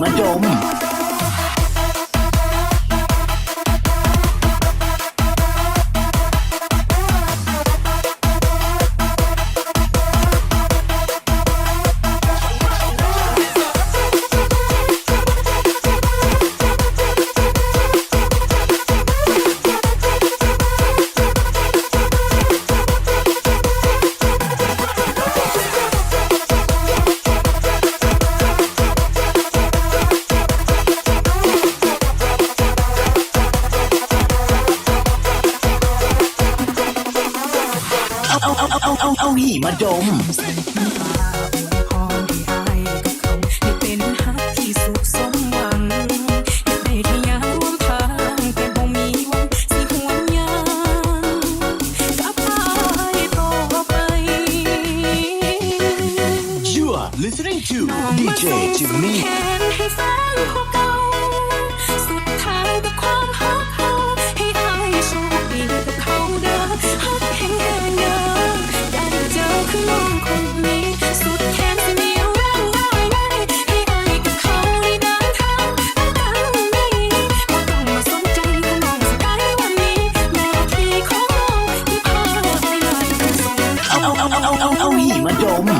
my dome. เอาเอาเอาเอาเอาเอานี่อาเามดีเจจิมมี่ให้แฟนของเรามาดม